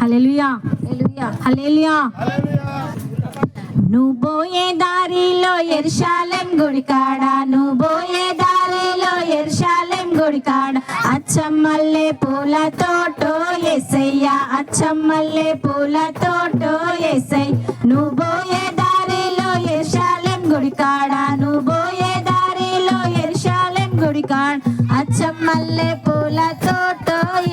హల్లెలూయా. హల్లెలూయా. నువ్వు పోయే దారిలో ఎర్షాలెం గుడికాడ నువ్వు పోయే దారిలో ఎర్షాలెం గుడికాడ అచ్చమ్మల్లే పూల తోటో ఎసయ్య అచ్చమ్మల్లే పూల తోటో ఎసై నువ్వు పోయే దారిలో ఎర్షాలెం గుడికాడ నువ్వు పోయే దారిలో ఎర్షాలెం గుడికాడ అచ్చమ్మల్లే పూల తోటో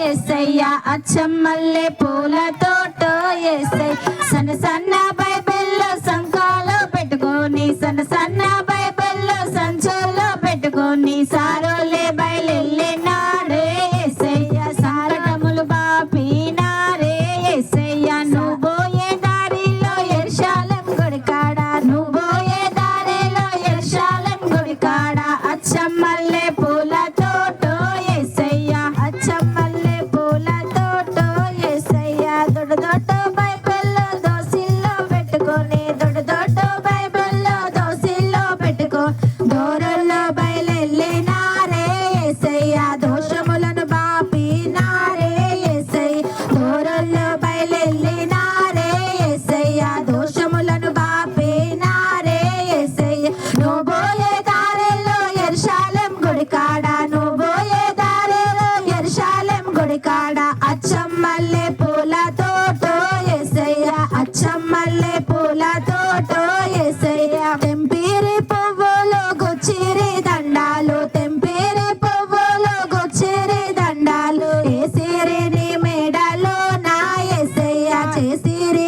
ఎసయ్య అచ్చమ్మల్లే పూల తోటో ఎసై సన్న సన్న బైబిల్లో సంకాలో పెట్టుకొని సన్న సన్న బైబిల్లో సంచోలో పెట్టుకొని సారోలే బయలెళ్ళే నాడే ఎసయ్య సారటములు బాపినారే ఎసయ్య నువ్వు పోయే దారిలో ఎర్షాలం గుడికాడ నువ్వు పోయే దారిలో ఎర్షాలెం గుడికాడ అచ్చమ్మల్లే పోయే దారిలో ఎర్షాలెం గుడికాడ నువ్వు పోయే దారిలో ఎర్షాలెం గుడికాడ అచ్చం మల్లె పూల తోటో ఎసయ్య అచ్చం మల్లె పూల తోటో ఎసయ్య పువ్వులు గుచ్చిరి దండాలు. తెంపీరి పువ్వులు గుచ్చిరి దండాలు. ఏసిరి నీ మెడలో నా ఎసయ్య చేసిరి